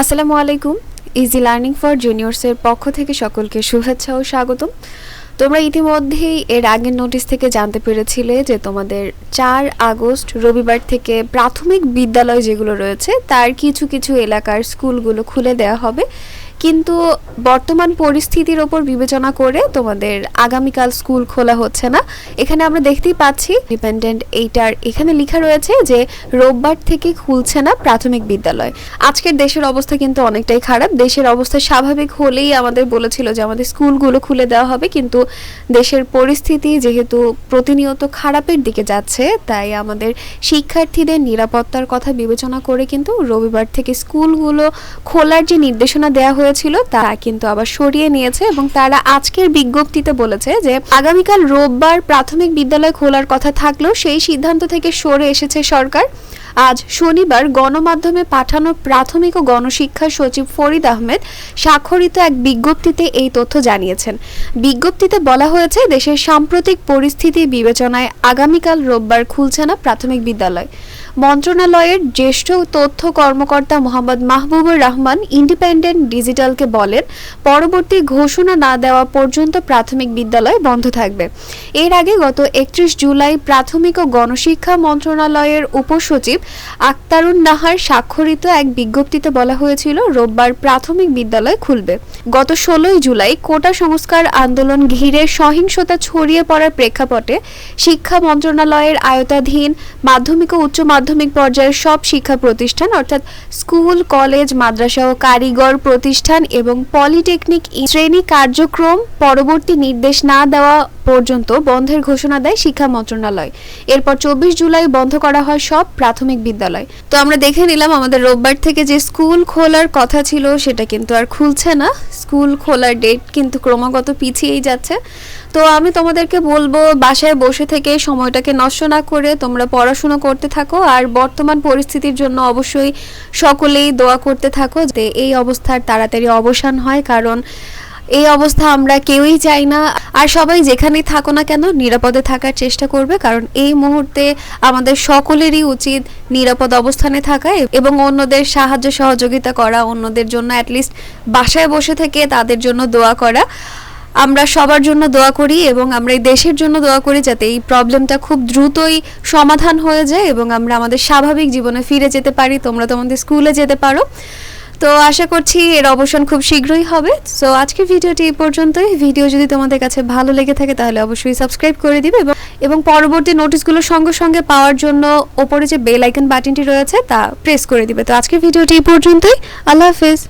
আসসালামু আলাইকুম। Easy learning for জুনিয়র্সের পক্ষ থেকে সকলকে শুভেচ্ছা ও স্বাগতম। তোমরা ইতিমধ্যেই এর আগের নোটিশ থেকে জানতে পেরেছিলে যে তোমাদের চার আগস্ট রবিবার থেকে প্রাথমিক বিদ্যালয় যেগুলো রয়েছে, তার কিছু কিছু এলাকার স্কুলগুলো খুলে দেওয়া হবে। কিন্তু বর্তমান পরিস্থিতির ওপর বিবেচনা করে তোমাদের আগামীকাল স্কুল খোলা হচ্ছে না। এখানে আমরা দেখতেই পাচ্ছি ডিপেন্ডেন্ট এইটার এখানে লেখা রয়েছে যে রোববার থেকে খুলছে না প্রাথমিক বিদ্যালয়। আজকের দেশের অবস্থা কিন্তু অনেকটাই খারাপ। দেশের অবস্থা স্বাভাবিক হলেই আমাদের বলেছিল যে আমাদের স্কুলগুলো খুলে দেওয়া হবে, কিন্তু দেশের পরিস্থিতি যেহেতু প্রতিনিয়ত খারাপের দিকে যাচ্ছে, তাই আমাদের শিক্ষার্থীদের নিরাপত্তার কথা বিবেচনা করে কিন্তু রবিবার থেকে স্কুলগুলো খোলার যে নির্দেশনা দেওয়া হয়েছিল তা কিন্তু আবার সরিয়ে নিয়েছে এবং তারা আজকের বিজ্ঞপ্তিতে বলেছে যে আগামীকাল রোববার প্রাথমিক বিদ্যালয় খোলার কথা থাকলেও সেই সিদ্ধান্ত থেকে সরে এসেছে সরকার। আজ শনিবার গণমাধ্যমে পাঠানো প্রাথমিক ও গণশিক্ষা সচিব ফরিদ আহমেদ স্বাক্ষরিত এক বিজ্ঞপ্তিতে এই তথ্য জানিয়েছেন। বিজ্ঞপ্তিতে বলা হয়েছে, দেশের সাম্প্রতিক পরিস্থিতি বিবেচনায় আগামীকাল রোববার খুলছে না প্রাথমিক বিদ্যালয়। মন্ত্রণালয়ের জ্যেষ্ঠ তথ্য কর্মকর্তা মোহাম্মদ মাহবুবুর রহমান ইন্ডিপেন্ডেন্ট ডিজিটালকে বলেন, পরবর্তী ঘোষণা না দেওয়া পর্যন্ত প্রাথমিক বিদ্যালয় বন্ধ থাকবে। এর আগে গত একত্রিশ জুলাই প্রাথমিক ও গণশিক্ষা মন্ত্রণালয়ের উপসচিব আক্তারুন নাহার স্বাক্ষরিত এক বিজ্ঞপ্তিতে বলা হয়েছিল, রোববার প্রাথমিক বিদ্যালয় খুলবে। গত ষোলোই জুলাই কোটা সংস্কার আন্দোলন ঘিরে সহিংসতা ছড়িয়ে পড়ার প্রেক্ষাপটে শিক্ষা মন্ত্রণালয়ের আয়তাধীন মাধ্যমিক ও উচ্চ মাধ্যমিক পর্যায়ের সব শিক্ষা প্রতিষ্ঠান, অর্থাৎ স্কুল, কলেজ, মাদ্রাসা ও কারিগর প্রতিষ্ঠান এবং পলিটেকনিক শ্রেণি কার্যক্রম পরবর্তী নির্দেশ না দেওয়া পর্যন্ত বন্ধের ঘোষণা দেয় শিক্ষা মন্ত্রণালয়। এরপর চব্বিশ জুলাই বন্ধ করা হয় সব প্রাথমিক বিদ্যালয়। তো আমরা দেখে নিলাম আমাদের রোববার থেকে যে স্কুল খোলার কথা ছিল সেটা কিন্তু আর খুলছে না। স্কুল খোলার ডেট কিন্তু ক্রমাগত পিছিয়েই যাচ্ছে। তো আমি তোমাদেরকে বলব, বাসায় বসে থেকে সময়টাকে নষ্ট না করে তোমরা পড়াশোনা করতে থাকো আর বর্তমান পরিস্থিতির জন্য অবশ্যই সকলেই দোয়া করতে থাকো যে এই অবস্থার তাড়াতাড়ি অবসান হয়। কারণ এই অবস্থা আমরা কেউই চাই না। আর সবাই যেখানেই থাকো না কেন, নিরাপদে থাকার চেষ্টা করবে, কারণ এই মুহূর্তে আমাদের সকলেরই উচিত নিরাপদ অবস্থানে থাকা এবং অন্যদের সাহায্য সহযোগিতা করা, অন্যদের জন্য অ্যাটলিস্ট বাসায় বসে থেকে তাদের জন্য দোয়া করা। আমরা সবার জন্য দোয়া করি এবং আমরা এই দেশের জন্য দোয়া করি যাতে এই প্রবলেমটা খুব দ্রুতই সমাধান হয়ে যায় এবং আমরা আমাদের স্বাভাবিক জীবনে ফিরে যেতে পারি। তোমরা তোমাদের স্কুলে যেতে পারো। তো আশা করছি এর অবসান খুব শীঘ্রই হবে। সো আজকের ভিডিওটি এই পর্যন্তই। ভিডিও যদি তোমাদের কাছে ভালো লেগে থাকে, তাহলে অবশ্যই সাবস্ক্রাইব করে দিবে এবং পরবর্তী নোটিশগুলো সঙ্গে সঙ্গে পাওয়ার জন্য ওপরে যে বেল আইকন বাটনটি রয়েছে, তা প্রেস করে দিবে। তো আজকের ভিডিওটি এই পর্যন্তই। আল্লাহ হাফেজ।